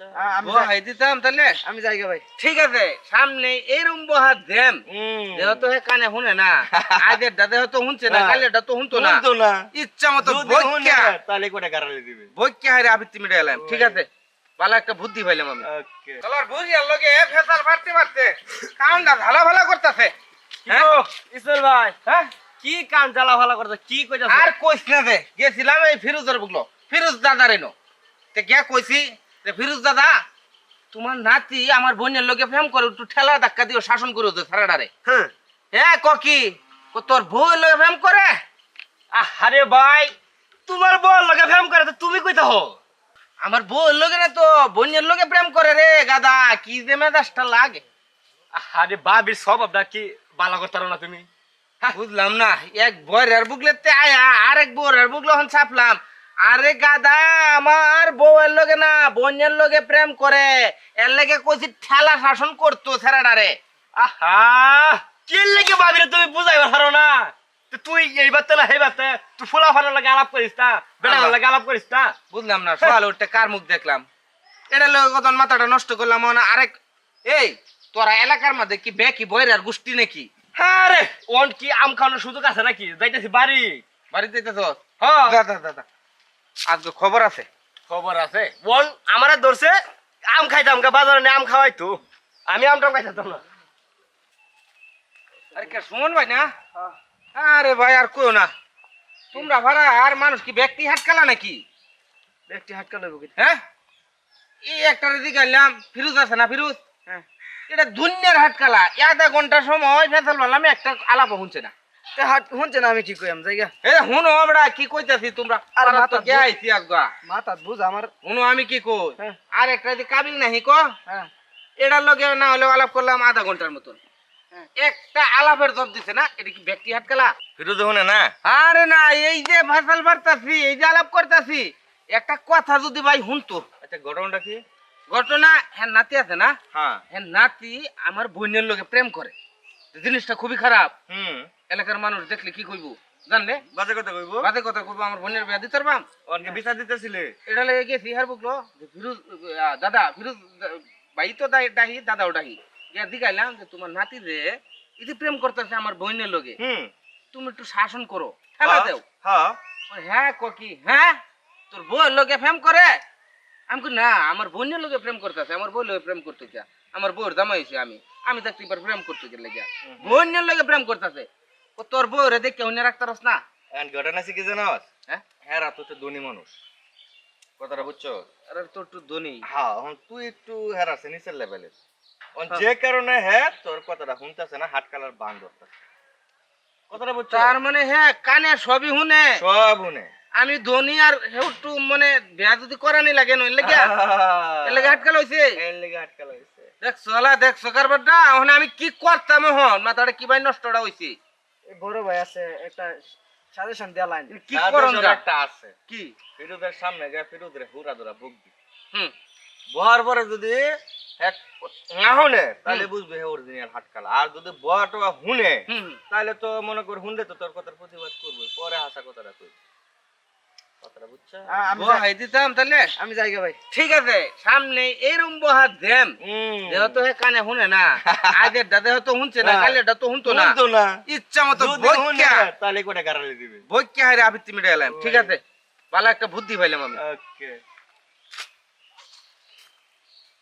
বুঝছ আ- আমি বহাই দিতাম তাহলে? আমি যাই ভাই। ঠিক আছে সামনে এরম বহাত দেম। যেহেতু হে কানে শুনে না আজের দাদা হয়তো শুনছে না না। তো শুনতো না। ইচ্ছা মতো বইকা তাহলে কোটা গারালে দিবে? বইকা হারে আবৃত্তি মিটাই এলাম। ঠিক আছে ভালো একটা বুদ্ধি পাইলাম আমি। ওকে। চলার বুঝি আর লগে ফেসাল পারতে পারতে কাউন্টা ভালো ভালো করতেছে। হ্যাঁ ভাই? হ্যাঁ? কি কান জ্বালা ভালা করতে কি কইতাছ? আর কইস না দে গেছিলাম এই ফিরোজের বুকলো ফিরোজ দাদার এনো। তে গিয়া কইছি ফিরোজ দাদা তোমার নাতি আমার বোনের লোকে প্রেম করে একটু ঠেলা ধাক্কা দিও শাসন করে দে সারাডারে। হ্যাঁ। হ্যাঁ তোর বউয়ের লোকে প্রেম করে? আরে ভাই তোমার বল লগে ফেম করে তো তুমি কইতা হো? আমার বউয়ের লোকে না তো বোনের লোকে প্রেম করে রে গাদা কি যে মেজাজটা লাগে। আরে বাবির সব আপনার কি বালা করতারো না তুমি? বুঝলাম না এক বরের বুকলে তে আয়া আরেক বরের বুকলে হন ছাপলাম। আরে গাদা আমার বউয়ের লগে না বোনের লগে প্রেম করে। এর লগে কইছি ঠেলা শাসন করতো ছেড়াডারে আহা লাগে বাবিরে তুমি বুঝাইবা পারো না? তুই এই না বাতে তুই ফুলা লাগে আলাপ করিস না বেটা আল্লাহ। লাগে আলাপ করিস না। বুঝলাম না সকাল উঠতে কার মুখ দেখলাম? এটা লগে কত মাথাটা নষ্ট করলাম না আরেক এই তোরা এলাকার মধ্যে কি বেকি বইরার গোষ্ঠী নাকি? হ্যাঁ রে ওন কি আম খাওয়ানোর সুযোগ আছে নাকি? যাইতেছি বাড়ি। বাড়িতে তো হ্যাঁ। দাদা দাদা আজকে খবর আছে। খবর আছে। ওন আমারে ধরছে আম খাইতাম কা বাজারে আম খাওয়াই তো আমি আমটা খাইতাম না। আরে কে সুমন ভাই না? আরে ভাই আর কইও না। তোমরা ভাড়া আর মানুষ কি ব্যক্তি হাটকালা নাকি? ব্যক্তি হাটকা লইব কি? হ্যাঁ? এই একটা দিকে গেলাম ফিরুজ আছে না ফিরুজ? হ্যাঁ। এটা দুনিয়ার হাটকালা। আধা ঘণ্টা সময় ফেসাল বললাম একটা আলাপ শুনছে না। হাট শুনছে না আমি কি কইম জায়গা? এ হুনো আমরা কি কইতাছি তোমরা? আর আর মাথা কে আইছি আগা মাথা বুঝ আমার। হুনো আমি কি কই? হ্যাঁ। আর একটা দি কাবিল নাহি ক হ্যাঁ। এটার লগে না হলে আলাপ করলাম আধা ঘণ্টার মতন। হ্যাঁ। একটা আলাপের জব দিছে না এটা কি ব্যক্তি হাটকালা ফিরোজ শুনে না। আরে না এই যে ফসল বাড়তাছি এই যে আলাপ করতাছি একটা কথা যদি ভাই শুনতো। আচ্ছা ঘটনাটা কি? ঘটনা হ্যাঁ নাতি আছে না? হ্যাঁ। হ্যাঁ নাতি আমার বোনের লোকে প্রেম করে। জিনিসটা খুবই খারাপ। হুম। এলাকার মানুষ দেখলে কি কইবো? জানলে? বাজে কথা কইব? বাদে কথা কইবো আমার বোনের বিয়া দিতে পারবাম? অনকে বিচার দিতেছিলে? এটা লেগে গেছি হার বুকলো ফিরুজ দাদা ফিরুজ ভাই তো দাই- ডাহি দাদাও ডাহি গিয়া দিগাইলাম যে তোমার নাতি যে ইতি প্রেম করতেছে আমার বোনের লোকে হুম। তুমি একটু শাসন করো খেলা দেও। হ্যাঁ। হ্যাঁ ককি হ্যাঁ? তোর বউয়ের লোকে প্রেম করে? আমি না আমার বোনের লোকে প্রেম করতেছে আমার বউয়ের লোকে প্রেম করতে গিয়া আমার বউয়ের জামাই হইছে আমি। আমি থাকতে এবার প্রেম করতে গেলে গিয়া। বোনের লোকে প্রেম করতেছে। ও তোর বউরে দেখে উনি রাখতারস না। ঘটনা কি জানাস? হ্যাঁ? হ্যাঁ রাত তো ধনী মানুষ। কথাটা বুঝছ আরে তোর একটু ধনী। হ্যাঁ এখন তুই একটু হ্যাঁ আছে নিচের লেভেলের যে কারণে হ্যাঁ তোর কথাটা শুনতেছে না হাট কালার বান ধরতেছে। কথাটা বুঝছ তার মানে হ্যাঁ কানে সবই শুনে। সব শুনে। আমি ধনী আর একটু মানে বিয়া যদি করানি লাগে নইলে এর লাগে আটকাল হইছে। লেগে আটকাল হয়েছে দেখছ হলা দেখছ কারবারটা এখন আমি কি করতাম এখন? মাথাটা কি ভাই নষ্টটা হইছে? বড় ভাই আছে একটা সাজেশন দেয়া লাইন কি করন একটা আছে। কি? ফিরুদের সামনে গিয়ে ফিরুদের হুরা ধরা বুক দি হুম। বহার পরে যদি এক না শুনে তাহলে বুঝবে হে অরিজিনাল হাটকাল। আর যদি বহাটা হুনে হুম। তাহলে তো মনে কর হুনলে তো তোর কথার প্রতিবাদ করবে। পরে হাসা কথাটা কই আমি যাই- ভাই। ঠিক আছে সামনে এরম বহাত দেম। হুম। যেহেতু হে কানে শুনে না। আগের দাদা হয়তো শুনছে না তো শুনতো না। ইচ্ছা মতো তাহলে কোটা দিবে? বইকা হারে আবৃত্তি গেলাম ঠিক আছে? ভালো একটা বুদ্ধি পাইলাম আমি। ওকে।